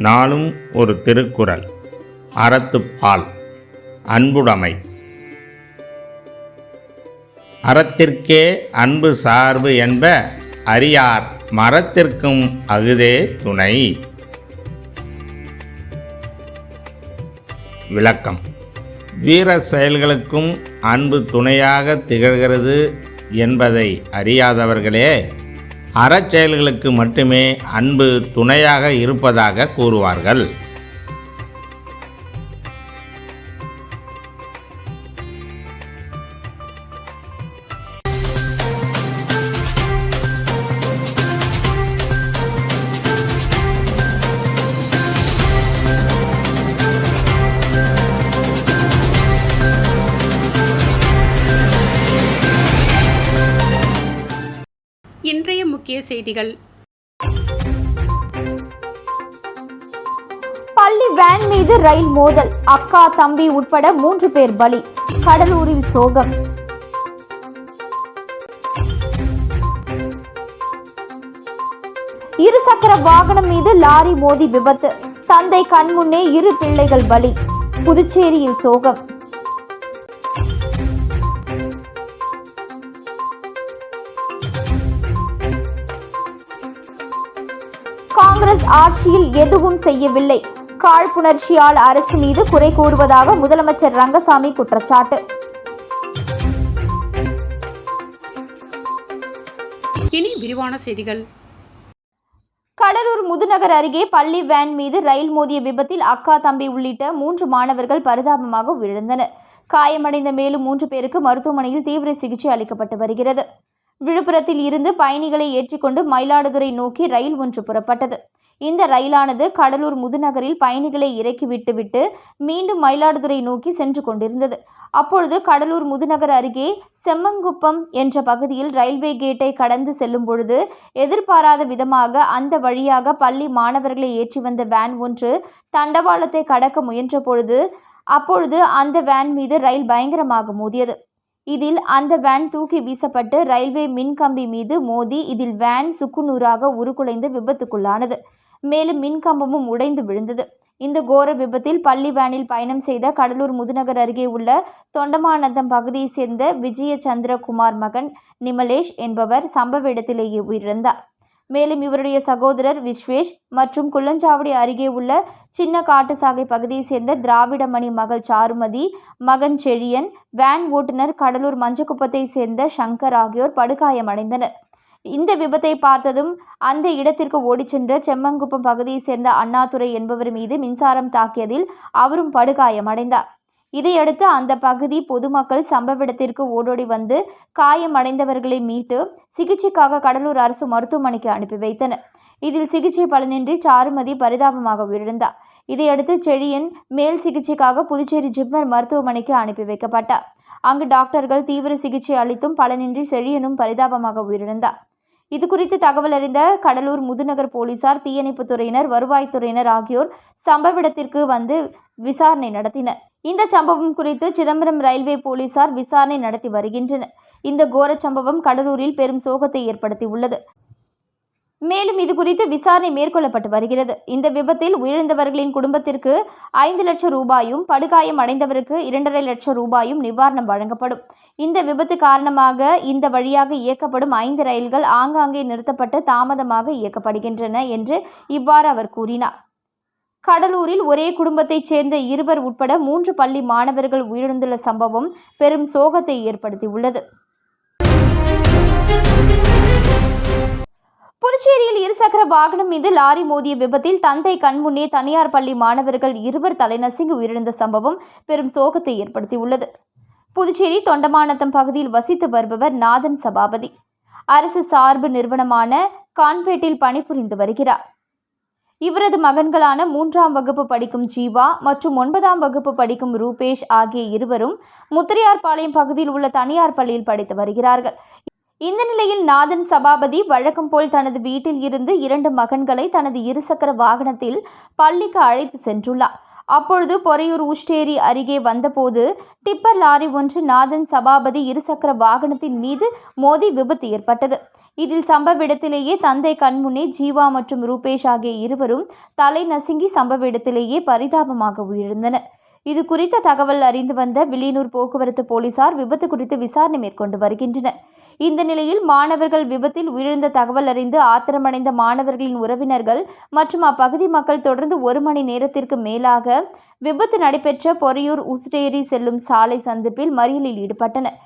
நாளும் ஒரு திருக்குறள். அறத்துப்பால் அன்புடைமை. அறத்திற்கே அன்பு சார்பு என்ப அறியார் மரத்திற்கும் அகுதே துணை. விளக்கம். வீர செயல்களுக்கும் அன்பு துணையாக திகழ்கிறது என்பதை அறியாதவர்களே அறச்செயல்களுக்கு மட்டுமே அன்பு துணையாக இருப்பதாக கூறுவார்கள். முக்கிய செய்திகள். பள்ளி வேன் மீது ரயில் மோதல். அக்கா தம்பி உட்பட மூன்று பேர் பலி. கடலூரில் சோகம். இருசக்கர வாகனம் மீது லாரி மோதி விபத்து. தந்தை கண்முன்னே இரு பிள்ளைகள் பலி. புதுச்சேரியில் சோகம். காங்கிரஸ் ஆட்சியில் எதுவும் செய்யவில்லை. காழ்ப்புணர்ச்சியால் அரசு மீது குறை கூறுவதாக முதலமைச்சர் ரங்கசாமி குற்றச்சாட்டு. இனி விரிவான செய்திகள். கடலூர் முதுநகர் அருகே பள்ளி வேன் மீது ரயில் மோதிய விபத்தில் அக்கா தம்பி உள்ளிட்ட மூன்று மாணவர்கள் பரிதாபமாக விழுந்தனர். காயமடைந்த மேலும் மூன்று பேருக்கு மருத்துவமனையில் தீவிர சிகிச்சை அளிக்கப்பட்டு வருகிறது. விழுப்புரத்தில் இருந்து பயணிகளை ஏற்றிக்கொண்டு மயிலாடுதுறை நோக்கி ரயில் ஒன்று புறப்பட்டது. இந்த ரயிலானது கடலூர் முதுநகரில் பயணிகளை இறக்கி விட்டுவிட்டு மீண்டும் மயிலாடுதுறை நோக்கி சென்று கொண்டிருந்தது. அப்பொழுது கடலூர் முதுநகர் அருகே செம்மங்குப்பம் என்ற பகுதியில் ரயில்வே கேட்டை கடந்து செல்லும் பொழுது எதிர்பாராத விதமாக அந்த வழியாக பள்ளி மாணவர்களை ஏற்றி வந்த வேன் ஒன்று தண்டவாளத்தை கடக்க முயன்ற பொழுது அப்பொழுது அந்த வேன் மீது ரயில் பயங்கரமாக மோதியது. இதில் அந்த வேன் தூக்கி வீசப்பட்டு ரயில்வே மின்கம்பி மீது மோதி இதில் வேன் சுக்குநூறாக உருக்குலைந்து விபத்துக்குள்ளானது. மேலும் மின்கம்பமும் உடைந்து விழுந்தது. இந்த கோர விபத்தில் பள்ளி வேனில் பயணம் செய்த கடலூர் முதுநகர் அருகே உள்ள தொண்டமானந்தம் பகுதியைச் சேர்ந்த விஜய சந்திரகுமார் மகன் நிமலேஷ் என்பவர் சம்பவ இடத்திலேயே உயிரிழந்தார். மேலும் இவருடைய சகோதரர் விஸ்வேஷ் மற்றும் குள்ளஞ்சாவடி அருகே உள்ள சின்ன காட்டுசாகை பகுதியைச் சேர்ந்த திராவிடமணி மகள் சாருமதி மகன் செழியன் வேன் ஓட்டுநர் கடலூர் மஞ்சக்குப்பத்தை சேர்ந்த சங்கர் ஆகியோர் படுகாயமடைந்தனர். இந்த விபத்தை பார்த்ததும் அந்த இடத்திற்கு ஓடிச் சென்ற செம்மங்குப்பம் பகுதியைச் சேர்ந்த அண்ணாதுரை என்பவர் மீது மின்சாரம் தாக்கியதில் அவரும் படுகாயமடைந்தார். இதையடுத்து அந்த பகுதி பொதுமக்கள் சம்பவ இடத்திற்கு ஓடோடி வந்து காயமடைந்தவர்களை மீட்டு சிகிச்சைக்காக கடலூர் அரசு மருத்துவமனைக்கு அனுப்பி வைத்தனர். இதில் சிகிச்சை பலனின்றி சாருமதி பரிதாபமாக உயிரிழந்தார். இதையடுத்து செழியன் மேல் சிகிச்சைக்காக புதுச்சேரி ஜிப்மர் மருத்துவமனைக்கு அனுப்பி வைக்கப்பட்டார். அங்கு டாக்டர்கள் தீவிர சிகிச்சை அளித்தும் பலனின்றி செழியனும் பரிதாபமாக உயிரிழந்தார். இது குறித்து தகவல் அறிந்த கடலூர் முதுநகர் போலீசார் தீயணைப்புத் துறையினர் வருவாய்த்துறையினர் ஆகியோர் சம்பவ இடத்திற்கு வந்து விசாரணை நடத்தினர். இந்த சம்பவம் குறித்து சிதம்பரம் ரயில்வே போலீசார் விசாரணை நடத்தி வருகின்றனர். இந்த கோர சம்பவம் கடலூரில் பெரும் சோகத்தை ஏற்படுத்தியுள்ளது. மேலும் இது குறித்து விசாரணை மேற்கொள்ளப்பட்டு வருகிறது. இந்த விபத்தில் உயிரிழந்தவர்களின் குடும்பத்திற்கு ஐந்து லட்சம் ரூபாயும் படுகாயம் அடைந்தவருக்கு இரண்டரை லட்சம் ரூபாயும் நிவாரணம் வழங்கப்படும். இந்த விபத்து காரணமாக இந்த வழியாக இயக்கப்படும் ஐந்து ரயில்கள் ஆங்காங்கே நிறுத்தப்பட்டு தாமதமாக இயக்கப்படுகின்றன என்று இவ்வாறு அவர் கூறினார். கடலூரில் ஒரே குடும்பத்தைச் சேர்ந்த இருவர் உட்பட மூன்று பள்ளி மாணவர்கள் உயிரிழந்துள்ள சம்பவம் பெரும் சோகத்தை ஏற்படுத்தியுள்ளது. புதுச்சேரியில் இருசக்கர வாகனம் மீது லாரி மோதிய விபத்தில் தந்தை கண்முன்னே தனியார் பள்ளி மாணவர்கள் இருவர் தலைநசுங்கி உயிரிழந்த சம்பவம் பெரும் சோகத்தை ஏற்படுத்தியுள்ளது. புதுச்சேரி தொண்டமானத்தம் பகுதியில் வசித்து வருபவர் நாதன் சபாபதி. அரசு சார்பு நிறுவனமான கான்பேட்டில் பணிபுரிந்து வருகிறார். இவரது மகன்களான மூன்றாம் வகுப்பு படிக்கும் ஜீவா மற்றும் ஒன்பதாம் வகுப்பு படிக்கும் ரூபேஷ் ஆகிய இருவரும் முத்திரையார்பாளையம் பகுதியில் உள்ள தனியார் பள்ளியில் படித்து வருகிறார்கள். இந்த நிலையில் நாதன் சபாபதி வழக்கம் போல் தனது வீட்டில் இருந்து இரண்டு மகன்களை தனது இருசக்கர வாகனத்தில் பள்ளிக்கு அழைத்து சென்றுள்ளார். அப்பொழுது பொறையூர் உஷ்டேரி அருகே வந்தபோது டிப்பர் லாரி ஒன்று நாதன் சபாபதி இருசக்கர வாகனத்தின் மீது மோதி விபத்து ஏற்பட்டது. இதில் சம்பவ இடத்திலேயே தந்தை கண்முன்னே ஜீவா மற்றும் ரூபேஷ் ஆகிய இருவரும் தலை நசுங்கி சம்பவ இடத்திலேயே பரிதாபமாக உயிரிழந்தனர். இது குறித்த தகவல் அறிந்து வந்த வில்லியனூர் போக்குவரத்து போலீசார் விபத்து குறித்து விசாரணை மேற்கொண்டு வருகின்றனர். இந்த நிலையில் மாணவர்கள் விபத்தில் உயிரிழந்த தகவல் அறிந்து ஆத்திரமடைந்த மாணவர்களின் உறவினர்கள் மற்றும் அப்பகுதி மக்கள் தொடர்ந்து ஒரு மணி நேரத்திற்கு மேலாக விபத்து நடைபெற்ற பொறையூர் உஸ்டேரி செல்லும் சாலை சந்திப்பில் மறியலில் ஈடுபட்டனர்.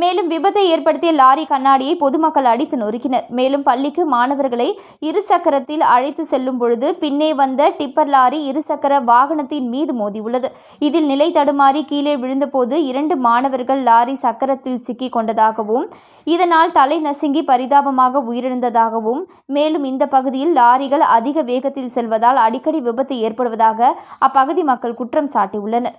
மேலும் விபத்தை ஏற்படுத்திய லாரி கண்ணாடியை பொதுமக்கள் அடித்து நொறுக்கினர். மேலும் பள்ளிக்கு மாணவர்களை இருசக்கரத்தில் அழைத்து செல்லும் பொழுது பின்னே வந்த டிப்பர் லாரி இருசக்கர வாகனத்தின் மீது மோதியுள்ளது. இதில் நிலை தடுமாறி கீழே விழுந்தபோது இரண்டு மாணவர்கள் லாரி சக்கரத்தில் சிக்கிக் கொண்டதாகவும் இதனால் தலை நசுங்கி பரிதாபமாக உயிரிழந்ததாகவும் மேலும் இந்த பகுதியில் லாரிகள் அதிக வேகத்தில் செல்வதால் அடிக்கடி விபத்து ஏற்படுவதாக அப்பகுதி மக்கள் குற்றம் சாட்டியுள்ளனர்.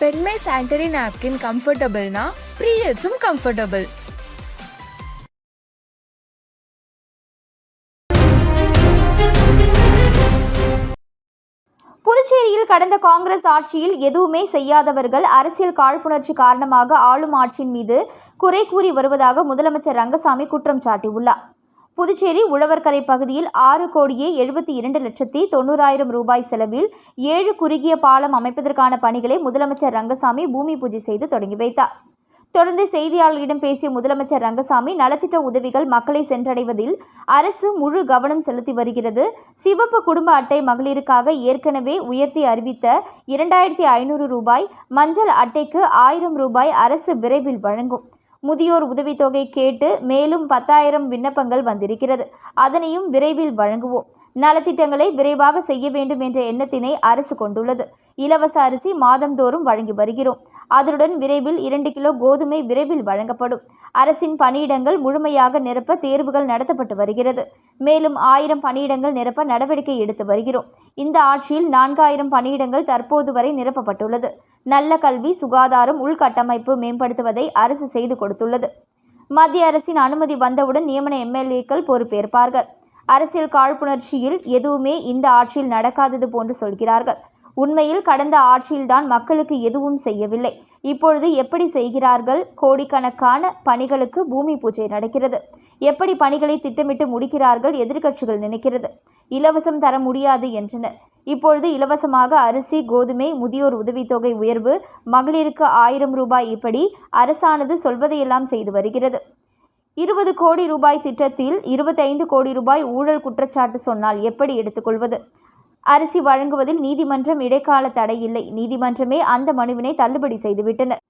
பெண்மை சானிட்டரி நாப்கின் கம்ஃபர்டபுள்னா ப்ரீயட்ஸும் கம்ஃபர்டபுள் புதுச்சேரியில் கடந்த காங்கிரஸ் ஆட்சியில் எதுவுமே செய்யாதவர்கள் அரசியல் காழ்ப்புணர்ச்சி காரணமாக ஆளும் ஆட்சியின் மீது குறை கூறி வருவதாக முதலமைச்சர் ரங்கசாமி குற்றம் சாட்டியுள்ளார். புதுச்சேரி உழவர்கரை பகுதியில் ஆறு கோடியே எழுபத்தி இரண்டு லட்சத்தி தொண்ணூறாயிரம் ரூபாய் செலவில் ஏழு குறுகிய பாலம் அமைப்பதற்கான பணிகளை முதலமைச்சர் ரங்கசாமி பூமி பூஜை செய்து தொடங்கி வைத்தார். தொடர்ந்து செய்தியாளர்களிடம் பேசிய முதலமைச்சர் ரங்கசாமி நலத்திட்ட உதவிகள் மக்களை சென்றடைவதில் அரசு முழு கவனம் செலுத்தி வருகிறது. சிவப்பு குடும்ப அட்டை மகளிருக்காக ஏற்கனவே உயர்த்தி அறிவித்த இரண்டாயிரத்தி ஐநூறு ரூபாய் மஞ்சள் அட்டைக்கு ஆயிரம் ரூபாய் அரசு விரைவில் வழங்கும். முதியோர் உதவித்தொகை கேட்டு மேலும் பத்தாயிரம் விண்ணப்பங்கள் வந்திருக்கிறது. அதனையும் விரைவில் வழங்குவோம். நலத்திட்டங்களை விரைவாக செய்ய வேண்டும் என்ற எண்ணத்தினை அரசு கொண்டுள்ளது. இலவச அரிசி மாதந்தோறும் வழங்கி வருகிறோம். அதனுடன் விரைவில் இரண்டு கிலோ கோதுமை விரைவில் வழங்கப்படும். அரசின் பணியிடங்கள் முழுமையாக நிரப்ப தேர்வுகள் நடத்தப்பட்டு வருகிறது. மேலும் ஆயிரம் பணியிடங்கள் நிரப்ப நடவடிக்கை எடுத்து வருகிறோம். இந்த ஆட்சியில் நான்காயிரம் பணியிடங்கள் தற்போது வரை நிரப்பப்பட்டுள்ளது. நல்ல கல்வி சுகாதாரம் உள்கட்டமைப்பு மேம்படுத்துவதை அரசு செய்து கொடுத்துள்ளது. மத்திய அரசின் அனுமதி வந்தவுடன் நியமன எம்எல்ஏக்கள் பொறுப்பேற்பார்கள். அரசியல் காழ்ப்புணர்ச்சியில் எதுவுமே இந்த ஆட்சியில் நடக்காதது போன்று சொல்கிறார்கள். உண்மையில் கடந்த ஆட்சியில்தான் மக்களுக்கு எதுவும் செய்யவில்லை. இப்பொழுது எப்படி செய்கிறார்கள்? கோடிக்கணக்கான பணிகளுக்கு பூமி பூஜை நடக்கிறது. எப்படி பணிகளை திட்டமிட்டு முடிக்கிறார்கள்? எதிர்க்கட்சிகள் நினைக்கிறது. இலவசம் தர முடியாது என்றனர். இப்பொழுது இலவசமாக அரிசி கோதுமை முதியோர் உதவித்தொகை உயர்வு மகளிருக்கு ஆயிரம் ரூபாய் இப்படி அரசானது சொல்வதையெல்லாம் செய்து வருகிறது. இருபது கோடி ரூபாய் திட்டத்தில் இருபத்தைந்து கோடி ரூபாய் ஊழல் குற்றச்சாட்டு சொன்னால் எப்படி எடுத்துக்கொள்வது? அரிசி வழங்குவதில் நீதிமன்றம் இடைக்கால தடை இல்லை. நீதிமன்றமே அந்த மனுவினை தள்ளுபடி செய்துவிட்டனர்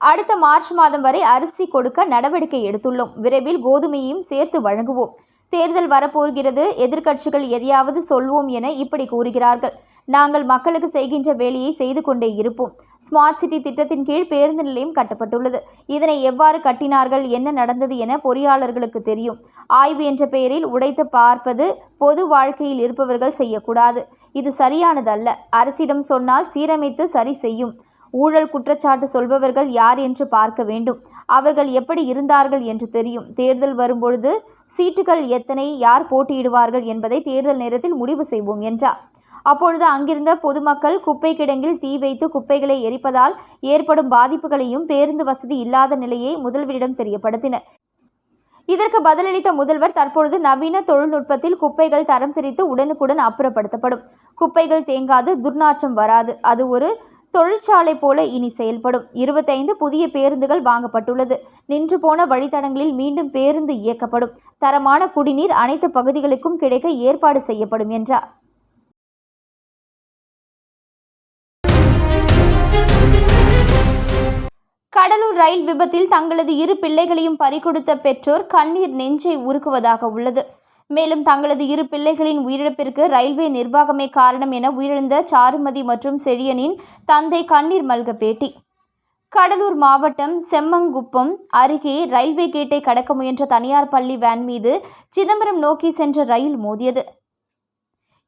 அடுத்த மார்ச் மாதம் வரை அரிசி கொடுக்க நடவடிக்கை எடுத்துள்ளோம். விரைவில் கோதுமையையும் சேர்த்து வழங்குவோம். தேர்தல் வரப்போகிறது. எதிர்க்கட்சிகள் எதையாவது சொல்வோம் என இப்படி கூறுகிறார்கள். நாங்கள் மக்களுக்கு செய்கின்ற வேலையை செய்து கொண்டே இருப்போம். ஸ்மார்ட் சிட்டி திட்டத்தின் கீழ் பேருந்து நிலையம் கட்டப்பட்டுள்ளது. இதனை எவ்வாறு கட்டினார்கள்? என்ன நடந்தது என பொறியாளர்களுக்கு தெரியும். ஆய்வு என்ற பெயரில் உடைத்து பார்ப்பது பொது வாழ்க்கையில் இருப்பவர்கள் செய்யக்கூடாது. இது சரியானதல்ல. அரசிடம் சொன்னால் சீரமைத்து சரி செய்யும். ஊழல் குற்றச்சாட்டு சொல்பவர்கள் யார் என்று பார்க்க வேண்டும். அவர்கள் எப்படி இருந்தார்கள் என்று தெரியும். தேர்தல் வரும்பொழுது சீட்டுகள் எத்தனை யார் போட்டியிடுவார்கள் என்பதை தேர்தல் நேரத்தில் முடிவு செய்வோம் என்றார். அப்பொழுது அங்கிருந்த பொதுமக்கள் குப்பை கிடங்கில் தீ வைத்து குப்பைகளை எரிப்பதால் ஏற்படும் பாதிப்புகளையும் பேருந்து வசதி இல்லாத நிலையை முதல்வரிடம் தெரியப்படுத்தினர். இதற்கு பதிலளித்த முதல்வர் தற்பொழுது நவீன தொழில்நுட்பத்தில் குப்பைகள் தரம் பிரித்து உடனுக்குடன் அப்புறப்படுத்தப்படும். குப்பைகள் தேங்காது துர்நாற்றம் வராது. அது ஒரு தொழிற்சாலை போல இனி செயல்படும். இருபத்தைந்து புதிய பேருந்துகள் வாங்கப்பட்டுள்ளது. நின்று போன வழித்தடங்களில் மீண்டும் பேருந்து இயக்கப்படும். தரமான குடிநீர் அனைத்து பகுதிகளுக்கும் கிடைக்க ஏற்பாடு செய்யப்படும் என்றார். கடலூர் ரயில் விபத்தில் தங்களது இரு பிள்ளைகளையும் பறிகொடுத்த பெற்றோர் கண்ணீர் நெஞ்சை உருக்குவதாக உள்ளது. மேலும் தங்களது இரு பிள்ளைகளின் உயிரிழப்பிற்கு ரயில்வே நிர்வாகமே காரணம் என உயிரிழந்த சாருமதி மற்றும் செழியனின் தந்தை கண்ணீர் மல்க பேட்டி. கடலூர் மாவட்டம் செம்மங்குப்பம் அருகே ரயில்வே கேட்டை கடக்க முயன்ற தனியார் பள்ளி வேன் மீது சிதம்பரம் நோக்கி சென்ற ரயில் மோதியது.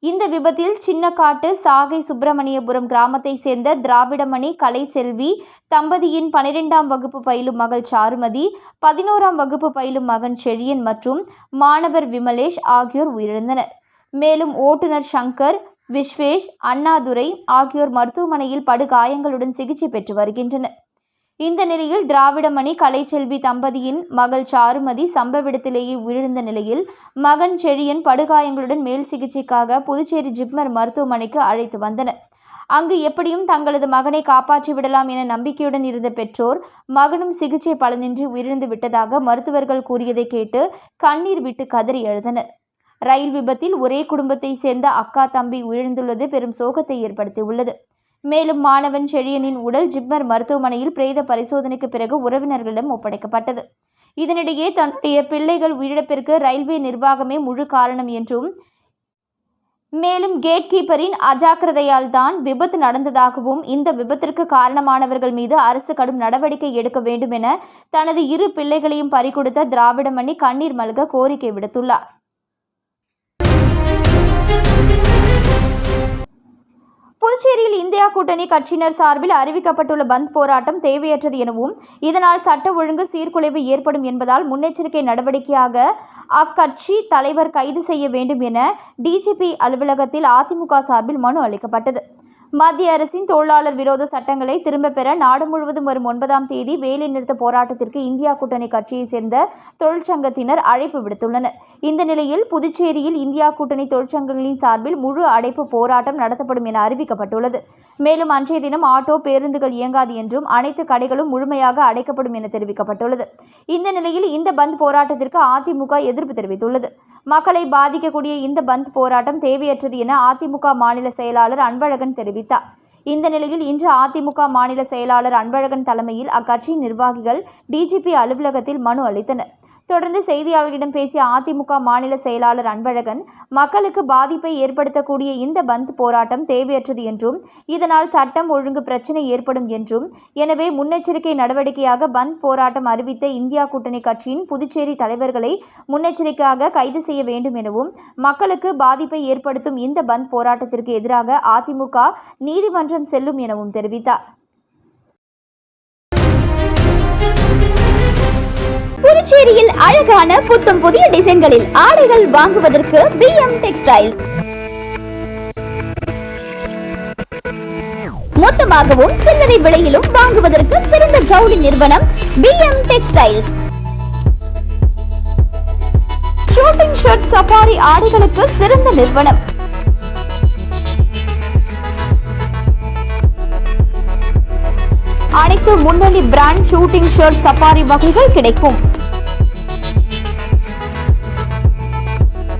இந்த விபத்தில் சின்னக்காட்டு சாகை சுப்பிரமணியபுரம் கிராமத்தை சேர்ந்த திராவிடமணி கலைச்செல்வி தம்பதியின் பனிரெண்டாம் வகுப்பு பயிலும் மகள் சாருமதி பதினோராம் வகுப்பு பயிலும் மகன் செழியன் மற்றும் மாணவர் விமலேஷ் ஆகியோர் உயிரிழந்தனர். மேலும் ஓட்டுநர் சங்கர் விஸ்வேஷ் அண்ணாதுரை ஆகியோர் மருத்துவமனையில் படுகாயங்களுடன் சிகிச்சை பெற்று வருகின்றனர். இந்த நிலையில் திராவிடமணி கலைச்செல்வி தம்பதியின் மகள் சாருமதி சம்பவ இடத்திலேயே உயிரிழந்த நிலையில் மகன் செழியன் படுகாயங்களுடன் மேல் சிகிச்சைக்காக புதுச்சேரி ஜிப்மர் மருத்துவமனைக்கு அழைத்து வந்தனர். அங்கு எப்படியும் தங்களது மகனை காப்பாற்றி விடலாம் என நம்பிக்கையுடன் இருந்த பெற்றோர் மகனும் சிகிச்சை பலனின்றி உயிரிழந்து விட்டதாக மருத்துவர்கள் கூறியதை கேட்டு கண்ணீர் விட்டு கதறி எழுதனர் ரயில் விபத்தில் ஒரே குடும்பத்தை சேர்ந்த அக்கா தம்பி உயிரிழந்துள்ளது. பெரும் சோகத்தை ஏற்படுத்தியுள்ளது. மேலும் மாணவன் செழியனின் உடல் ஜிப்மர் மருத்துவமனையில் பிரேத பரிசோதனைக்கு பிறகு உறவினர்களிடம் ஒப்படைக்கப்பட்டது. இதனிடையே தன்னுடைய பிள்ளைகள் உயிரிழப்பிற்கு ரயில்வே நிர்வாகமே முழு காரணம் என்றும் மேலும் கேட் கீப்பரின் அஜாக்கிரதையால் தான் விபத்து நடந்ததாகவும் இந்த விபத்திற்கு காரணமானவர்கள் மீது அரசு கடும் நடவடிக்கை எடுக்க வேண்டும் என தனது இரு பிள்ளைகளையும் பறிகொடுத்த திராவிடமணி கண்ணீர் மல்க கோரிக்கை விடுத்துள்ளார். புதுச்சேரியில் இந்தியா கூட்டணி கட்சியினர் சார்பில் அறிவிக்கப்பட்டுள்ள பந்த் போராட்டம் தேவையற்றது எனவும் இதனால் சட்ட ஒழுங்கு சீர்குலைவு ஏற்படும் என்பதால் முன்னெச்சரிக்கை நடவடிக்கையாக அக்கட்சி தலைவர் கைது செய்ய வேண்டும் என டிஜிபி அலுவலகத்தில் அதிமுக சார்பில் மனு அளிக்கப்பட்டது. மத்திய அரசின் தொழிலாளர் விரோத சட்டங்களை திரும்பப் பெற நாடு முழுவதும் வரும் ஒன்பதாம் தேதி வேலைநிறுத்த போராட்டத்திற்கு இந்தியா கூட்டணி கட்சியைச் சேர்ந்த தொழிற்சங்கத்தினர் அழைப்பு விடுத்துள்ளனர். இந்த நிலையில் புதுச்சேரியில் இந்தியா கூட்டணி தொழிற்சங்கங்களின் சார்பில் முழு அடைப்பு போராட்டம் நடத்தப்படும் என அறிவிக்கப்பட்டுள்ளது. மேலும் அன்றைய தினம் ஆட்டோ பேருந்துகள் இயங்காது என்றும் அனைத்து கடைகளும் முழுமையாக அடைக்கப்படும் என தெரிவிக்கப்பட்டுள்ளது. இந்த நிலையில் இந்த பந்த் போராட்டத்திற்கு அதிமுக எதிர்ப்பு தெரிவித்துள்ளது. மக்களை பாதிக்கக்கூடிய இந்த பந்த் போராட்டம் தேவையற்றது என அதிமுக மாநில செயலாளர் அன்பழகன் தெரிவித்தார். இந்த நிலையில் இன்று அதிமுக மாநில செயலாளர் அன்பழகன் தலைமையில் அக்கட்சியின் நிர்வாகிகள் டிஜிபி அலுவலகத்தில் மனு அளித்தனர். தொடர்ந்து செய்தியாளர்களிடம் பேசிய அதிமுக மாநில செயலாளர் அன்பழகன் மக்களுக்கு பாதிப்பை ஏற்படுத்தக்கூடிய இந்த பந்த் போராட்டம் தேவையற்றது என்றும் இதனால் சட்டம் ஒழுங்கு பிரச்சனை ஏற்படும் என்றும் எனவே முன்னெச்சரிக்கை நடவடிக்கையாக பந்த் போராட்டம் அறிவித்த இந்தியா கூட்டணி கட்சியின் புதுச்சேரி தலைவர்களை முன்னெச்சரிக்கையாக கைது செய்ய வேண்டும் எனவும் மக்களுக்கு பாதிப்பை ஏற்படுத்தும் இந்த பந்த் போராட்டத்திற்கு எதிராக அதிமுக நீதிமன்றம் செல்லும் எனவும் தெரிவித்தார். புதுச்சேரியில் அழகான புத்தம் புதிய டிசைன்களில் ஆடைகள் வாங்குவதற்கு பி எம் டெக்ஸ்டைல். மொத்தமாகவும் சில்லறை விலையிலும் வாங்குவதற்கு சிறந்த ஜவுளி நிறுவனம் P M textiles suiting shirt safari ஆடைகளுக்கு சிறந்த நிறுவனம். அனைத்து முன்னணி பிராண்ட் ஷூட்டிங் ஷர்ட் சஃபாரி வகைகள் கிடைக்கும்.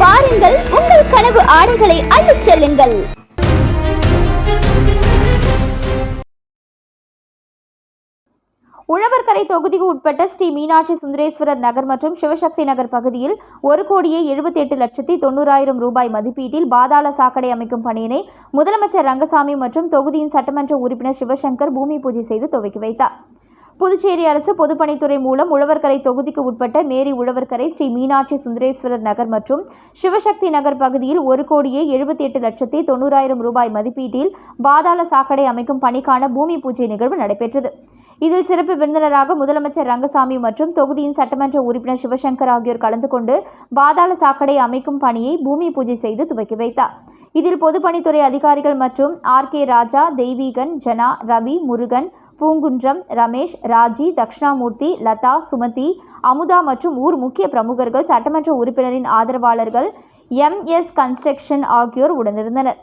வாருங்கள் உங்கள் கனவு ஆடைகளை அள்ளிச் செல்லுங்கள். உழவர்கரை தொகுதிக்கு உட்பட்ட ஸ்ரீ மீனாட்சி சுந்தரேஸ்வரர் நகர் மற்றும் சிவசக்தி நகர் பகுதியில் ஒரு கோடியே எழுபத்தி எட்டு லட்சத்தி தொண்ணூறாயிரம் ரூபாய் மதிப்பீட்டில் பாதாள சாக்கடை அமைக்கும் பணியினை முதலமைச்சர் ரங்கசாமி மற்றும் தொகுதியின் சட்டமன்ற உறுப்பினர் சிவசங்கர் பூமி பூஜை செய்து துவக்கி வைத்தார். புதுச்சேரி அரசு பொதுப்பணித்துறை மூலம் உழவர்கரை தொகுதிக்கு உட்பட்ட மேரி உழவர்கரை ஸ்ரீ மீனாட்சி சுந்தரேஸ்வரர் நகர் மற்றும் சிவசக்தி நகர் பகுதியில் ஒரு கோடியே எழுபத்தி எட்டு லட்சத்தி தொண்ணூறாயிரம் ரூபாய் மதிப்பீட்டில் பாதாள சாக்கடை அமைக்கும் பணிக்கான பூமி பூஜை நிகழ்வு நடைபெற்றது. இதில் சிறப்பு விருந்தினராக முதலமைச்சர் ரங்கசாமி மற்றும் தொகுதியின் சட்டமன்ற உறுப்பினர் சிவசங்கர் ஆகியோர் கலந்து கொண்டு பாதாள சாக்கடை அமைக்கும் பணியை பூமி பூஜை செய்து துவக்கி வைத்தார். இதில் பொதுப்பணித்துறை அதிகாரிகள் மற்றும் ஆர். கே. ராஜா தெய்வீகன் ஜனா ரவி முருகன் பூங்குன்றம் ரமேஷ் ராஜி தக்ஷணாமூர்த்தி லதா சுமதி அமுதா மற்றும் ஊர் முக்கிய பிரமுகர்கள் சட்டமன்ற உறுப்பினரின் ஆதரவாளர்கள் எம். எஸ். கன்ஸ்ட்ரக்ஷன் ஆகியோர் உடனிருந்தனர்.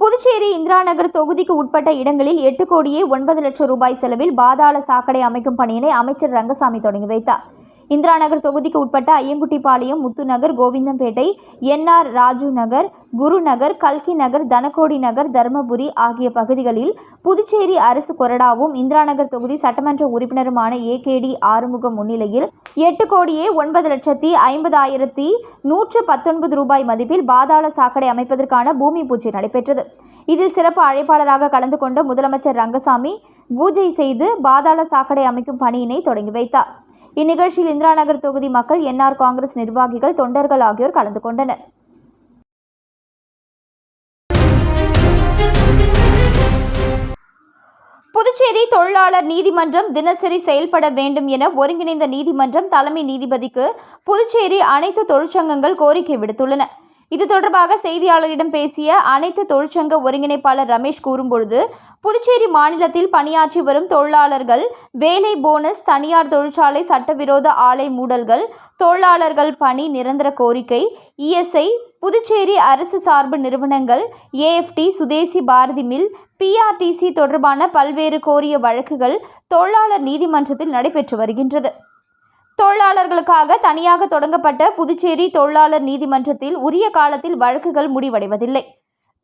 புதுச்சேரி இந்திரா நகர் தொகுதிக்கு உட்பட்ட இடங்களில் எட்டு கோடியே ஒன்பது லட்சம் ரூபாய் செலவில் பாதாள சாக்கடை அமைக்கும் பணியினை அமைச்சர் ரங்கசாமி தொடங்கி வைத்தார். இந்திரா நகர் தொகுதிக்கு உட்பட்ட ஐயங்குட்டிப்பாளையம் முத்துநகர் கோவிந்தம்பேட்டை என்ஆர் ராஜு நகர் குருநகர் கல்கி நகர் தனகோடி நகர் தருமபுரி ஆகிய பகுதிகளில் புதுச்சேரி அரசு கொறடாவும் இந்திரா நகர் தொகுதி சட்டமன்ற உறுப்பினருமான ஏகேடி ஆறுமுகம் முன்னிலையில் எட்டு கோடியே ஒன்பது லட்சத்தி ஐம்பதாயிரத்தி நூற்று பத்தொன்பது ரூபாய் மதிப்பில் பாதாள சாக்கடை அமைப்பதற்கான பூமி பூஜை நடைபெற்றது. இதில் சிறப்பு அழைப்பாளராக கலந்து கொண்ட முதலமைச்சர் ரங்கசாமி பூஜை செய்து பாதாள சாக்கடை அமைக்கும் பணியினை தொடங்கி வைத்தார். இந்நிகழ்ச்சியில் இந்திரா நகர் தொகுதி மக்கள் என்ஆர் காங்கிரஸ் நிர்வாகிகள் தொண்டர்கள் ஆகியோர் கலந்து கொண்டனர். புதுச்சேரி தொழிலாளர் நீதிமன்றம் தினசரி செயல்பட வேண்டும் என ஒருங்கிணைந்த நீதிமன்றம் தலைமை நீதிபதிக்கு புதுச்சேரி அனைத்து தொழிற்சங்கங்கள் கோரிக்கை விடுத்துள்ளன. இது தொடர்பாக செய்தியாளரிடம் பேசிய அனைத்து தொழிற்சங்க ஒருங்கிணைப்பாளர் ரமேஷ் கூறும்பொழுது புதுச்சேரி மாநிலத்தில் பணியாற்றி வரும் தொழிலாளர்கள் வேலை போனஸ் தனியார் தொழிற்சாலை சட்டவிரோத ஆலை மூடல்கள் தொழிலாளர்கள் பணி நிரந்தர கோரிக்கை இஎஸ்ஐ புதுச்சேரி அரசு சார்பு நிறுவனங்கள் AFT Swadeshi Bharathi mill PRTC தொடர்பான பல்வேறு கோரிய வழக்குகள் தொழிலாளர் நீதிமன்றத்தில் நடைபெற்று வருகின்றது. தொழிலாளர்களுக்காக தனியாக தொடங்கப்பட்ட புதுச்சேரி தொழிலாளர் நீதிமன்றத்தில் உரிய காலத்தில் வழக்குகள் முடிவடைவதில்லை.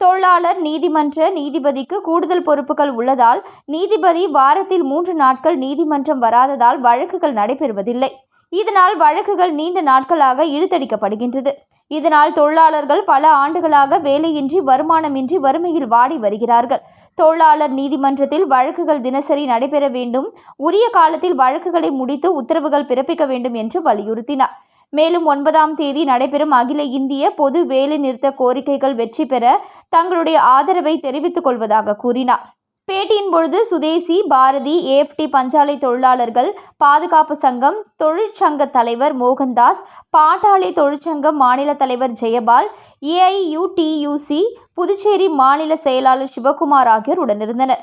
தொழிலாளர் நீதிமன்ற நீதிபதிக்கு கூடுதல் பொறுப்புகள் உள்ளதால் நீதிபதி வாரத்தில் மூன்று நாட்கள் நீதிமன்றம் வராததால் வழக்குகள் நடைபெறுவதில்லை. இதனால் வழக்குகள் நீண்ட நாட்களாக இழுத்தடிக்கப்படுகின்றது. இதனால் தொழிலாளர்கள் பல ஆண்டுகளாக வேலையின்றி வருமானமின்றி வறுமையில் வாடி வருகிறார்கள். தொழிலாளர் நீதிமன்றத்தில் வழக்குகள் தினசரி நடைபெற வேண்டும். உரிய காலத்தில் வழக்குகளை முடித்து உத்தரவுகள் பிறப்பிக்க வேண்டும் என்று வலியுறுத்தினார். மேலும் ஒன்பதாம் தேதி நடைபெறும் அகில இந்திய பொது வேலை நிறுத்த கோரிக்கைகள் வெற்றி பெற தங்களுடைய ஆதரவை தெரிவித்துக் கொள்வதாக கூறினார். பேட்டியின் பொழுது சுதேசி பாரதி ஏஎஃப்டி பஞ்சாலை தொழிலாளர்கள் பாதுகாப்பு சங்கம் தொழிற்சங்க தலைவர் மோகன்தாஸ் பாட்டாளி தொழிற்சங்கம் மாநில தலைவர் ஜெயபால் ஏஐயுடியூசி புதுச்சேரி மாநில செயலாளர் சிவகுமார் ஆகியோர் உடனிருந்தனர்.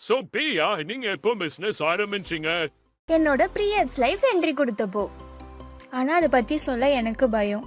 சோ பிரியா நீங்க எப்போ பிசினஸ் ஆரம்பிச்சீங்க? என்னோட ப்ரீயட்ஸ் லைஃப் என்ட்ரி கொடுத்தப்போ. ஆனால் அதை பற்றி சொல்ல எனக்கு பயம்.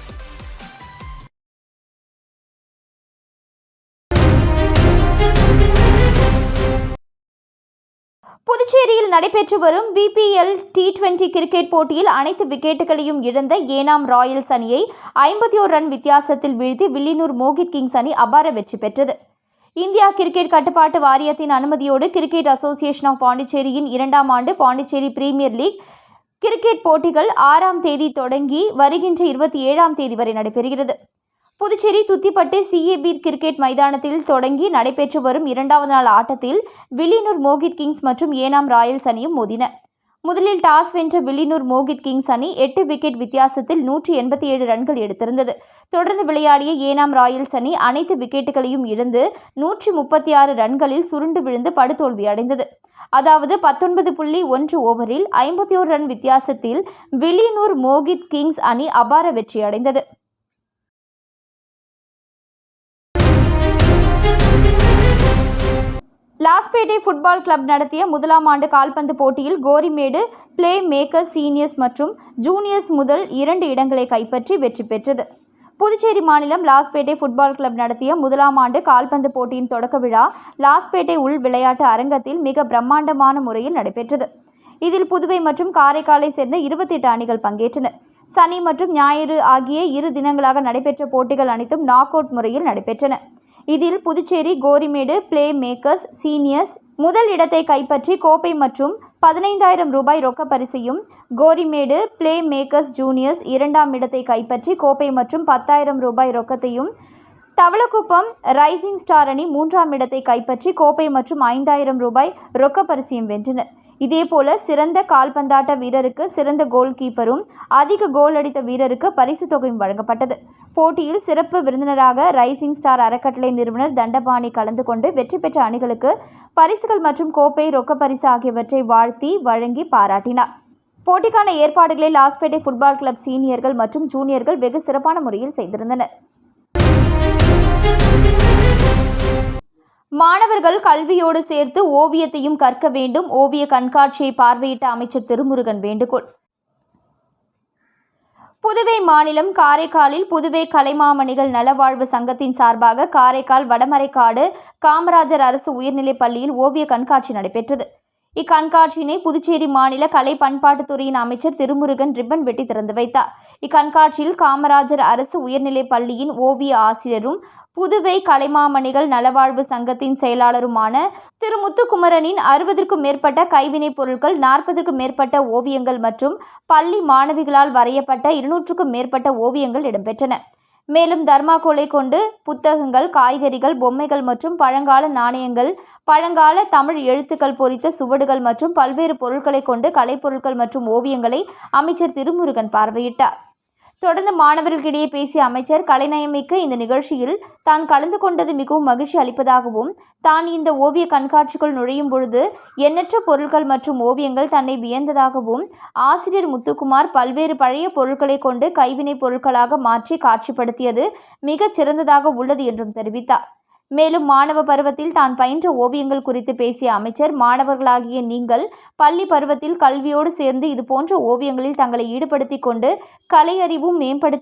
புதுச்சேரியில் நடைபெற்று வரும் பிபிஎல் டி டுவெண்டி கிரிக்கெட் போட்டியில் அனைத்து விக்கெட்டுகளையும் இழந்த ஏனாம் ராயல்ஸ் அணியை ஐம்பத்தி ஓர் ரன் வித்தியாசத்தில் வீழ்த்தி வில்லியனூர் மோகித் கிங்ஸ் அணி அபார வெற்றி பெற்றது. இந்தியா கிரிக்கெட் கட்டுப்பாட்டு வாரியத்தின் அனுமதியோடு கிரிக்கெட் அசோசியேஷன் ஆஃப் பாண்டிச்சேரியின் இரண்டாம் ஆண்டு பாண்டிச்சேரி பிரீமியர் லீக் கிரிக்கெட் போட்டிகள் ஆறாம் தேதி தொடங்கி வருகின்ற இருபத்தி ஏழாம் தேதி வரை நடைபெறுகிறது. புதுச்சேரி துத்திப்பட்டு சிஏபி கிரிக்கெட் மைதானத்தில் தொடங்கி நடைபெற்று வரும் இரண்டாவது நாள் ஆட்டத்தில் வில்லியனூர் மோகித் கிங்ஸ் மற்றும் ஏனாம் ராயல்ஸ் அணியும் மோதின. முதலில் டாஸ் வென்ற வில்லியனூர் மோகித் கிங்ஸ் அணி எட்டு விக்கெட் வித்தியாசத்தில் நூற்றி எண்பத்தி ஏழு ரன்கள் எடுத்திருந்தது. தொடர்ந்து விளையாடிய ஏனாம் ராயல்ஸ் அணி அனைத்து விக்கெட்டுகளையும் இழந்து நூற்றி முப்பத்தி ஆறு ரன்களில் சுருண்டு விழுந்து படுதோல்வி அடைந்தது. அதாவது பத்தொன்பது புள்ளி ஒன்று ஓவரில் ஐம்பத்தி ஓரு ரன் வித்தியாசத்தில் வில்லியனூர் மோகித் கிங்ஸ் அணி அபார வெற்றி லாஸ்பேட்டை ஃபுட்பால் கிளப் நடத்திய முதலாம் ஆண்டு கால்பந்து போட்டியில் கோரிமேடு பிளே மேக்கர் சீனியர்ஸ் மற்றும் ஜூனியர்ஸ் முதல் இரண்டு இடங்களை கைப்பற்றி வெற்றி பெற்றது. புதுச்சேரி மாநிலம் லாஸ்பேட்டை ஃபுட்பால் கிளப் நடத்திய முதலாம் ஆண்டு கால்பந்து போட்டியின் தொடக்க விழா லாஸ்பேட்டை உள் விளையாட்டு அரங்கத்தில் மிக பிரம்மாண்டமான முறையில் நடைபெற்றது. இதில் புதுவை மற்றும் காரைக்காலை சேர்ந்த இருபத்தெட்டு அணிகள் பங்கேற்றன சனி மற்றும் ஞாயிறு ஆகிய இரு தினங்களாக நடைபெற்ற போட்டிகள் அனைத்தும் நாக் அவுட் முறையில் நடைபெற்றன. இதில் Puducherry Gorimedu play makers seniors முதல் இடத்தை கைப்பற்றி கோப்பை மற்றும் பதினைந்தாயிரம் ரூபாய் ரொக்க பரிசையும் கோரிமேடு பிளே மேக்கர்ஸ் ஜூனியர்ஸ் இரண்டாம் இடத்தை கைப்பற்றி கோப்பை மற்றும் பத்தாயிரம் ரூபாய் ரொக்கத்தையும் தவளக்குப்பம் ரைசிங் ஸ்டார் அணி மூன்றாம் இடத்தை கைப்பற்றி கோப்பை மற்றும் ஐந்தாயிரம் ரூபாய் ரொக்க பரிசையும் வென்றனர். இதேபோல சிறந்த கால்பந்தாட்ட வீரருக்கு சிறந்த கோல் கீப்பரும் அதிக கோல் அடித்த வீரருக்கு பரிசு தொகையும் வழங்கப்பட்டது. போட்டியில் சிறப்பு விருந்தினராக ரைசிங் ஸ்டார் அறக்கட்டளை நிறுவனர் தண்டபாணி கலந்து கொண்டு வெற்றி பெற்ற அணிகளுக்கு பரிசுகள் மற்றும் கோப்பை ரொக்க பரிசு ஆகியவற்றை வாழ்த்தி வழங்கி பாராட்டினார். போட்டிக்கான ஏற்பாடுகளை லாஸ்பேட்டை ஃபுட்பால் கிளப் சீனியர்கள் மற்றும் ஜூனியர்கள் வெகு சிறப்பான முறையில் செய்திருந்தனர். மாணவர்கள் கல்வியோடு சேர்த்து ஓவியத்தையும் கற்க வேண்டும். ஓவிய கண்காட்சியை பார்வையிட்ட அமைச்சர் திருமுருகன் வேண்டுகோள். புதுவை மாநிலம் காரைக்காலில் புதுவை கலைமாமணிகள் நலவாழ்வு சங்கத்தின் சார்பாக காரைக்கால் வடமரைக்காடு காமராஜர் அரசு உயர்நிலைப் பள்ளியில் ஓவிய கண்காட்சி நடைபெற்றது. இக்கண்காட்சியினை புதுச்சேரி மாநில கலை பண்பாட்டுத்துறையின் அமைச்சர் திருமுருகன் ரிப்பன் வெட்டி திறந்து வைத்தார். இக்கண்காட்சியில் காமராஜர் அரசு உயர்நிலைப் பள்ளியின் ஓவிய ஆசிரியரும் புதுவை கலைமாமணிகள் நலவாழ்வு சங்கத்தின் செயலாளருமான திரு. முத்துக்குமரனின் அறுபதற்கும் மேற்பட்ட கைவினைப் பொருட்கள் நாற்பதற்கும் மேற்பட்ட ஓவியங்கள் மற்றும் பள்ளி மாணவிகளால் வரையப்பட்ட இருநூற்றுக்கும் மேற்பட்ட ஓவியங்கள் இடம்பெற்றன. மேலும் தர்மாக்கோலை கொண்டு புத்தகங்கள் காய்கறிகள் பொம்மைகள் மற்றும் பழங்கால நாணயங்கள் பழங்கால தமிழ் எழுத்துக்கள் பொறித்த சுவடுகள் மற்றும் பல்வேறு பொருட்களை கொண்டு கலைப்பொருட்கள் மற்றும் ஓவியங்களை அமைச்சர் திருமுருகன் பார்வையிட்டார். தொடர்ந்து மாணவர்களிடையே பேசிய அமைச்சர் கலைநயமிக்க இந்த நிகழ்ச்சியில் தான் கலந்து கொண்டது மிகவும் மகிழ்ச்சி அளிப்பதாகவும் தான் இந்த ஓவிய கண்காட்சிக்குள் நுழையும் பொழுது எண்ணற்ற பொருட்கள் மற்றும் ஓவியங்கள் தன்னை வியந்ததாகவும் ஆசிரியர் முத்துக்குமார் பல்வேறு பழைய பொருட்களை கொண்டு கைவினைப் பொருட்களாக மாற்றி காட்சிப்படுத்தியது மிகச் சிறந்ததாக உள்ளது என்றும் தெரிவித்தார். மேலும் மாணவ பருவத்தில் தான் பயின்ற ஓவியங்கள் குறித்து பேசிய அமைச்சர் மாணவர்களாகிய நீங்கள் பள்ளி பருவத்தில் கல்வியோடு சேர்ந்து இதுபோன்ற ஓவியங்களில் தங்களை ஈடுபடுத்தி கொண்டு கலை அறிவும்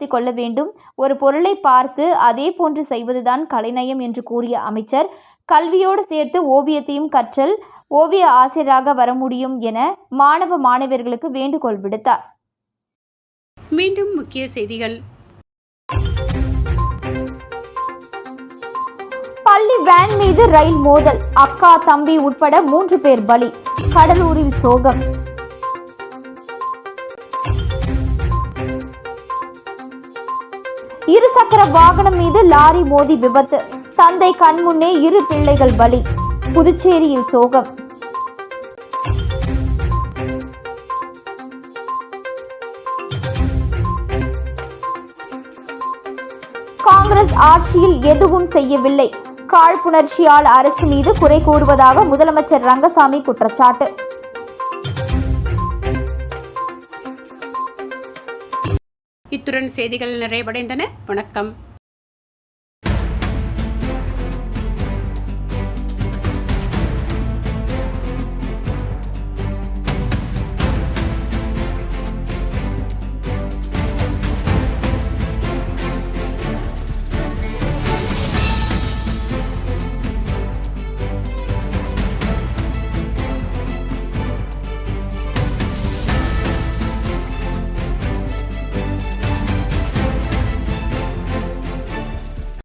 கொள்ள வேண்டும். ஒரு பொருளை பார்த்து அதே போன்று செய்வதுதான் கலைநயம் என்று கூறிய அமைச்சர் கல்வியோடு சேர்த்து ஓவியத்தையும் கற்றல் ஓவிய ஆசிரியராக வர முடியும் என மாணவ மாணவியர்களுக்கு வேண்டுகோள் விடுத்தார். மீண்டும் முக்கிய செய்திகள். வேன் மீது ரயில் மோதல். அக்கா தம்பி உட்பட மூன்று பேர் பலி. கடலூரில் சோகம். இருசக்கர வாகனம் மீது லாரி மோதி விபத்து. தந்தை கண்முன்னே இரு பிள்ளைகள் பலி. புதுச்சேரியில் சோகம். காங்கிரஸ் ஆட்சியில் எதுவும் செய்யவில்லை. காழ்ப்புணர்ச்சியால் அரசு மீது குறை கூறுவதாக முதலமைச்சர் ரங்கசாமி குற்றச்சாட்டு. இத்துடன் செய்திகள் நிறைவடைந்தன. வணக்கம்.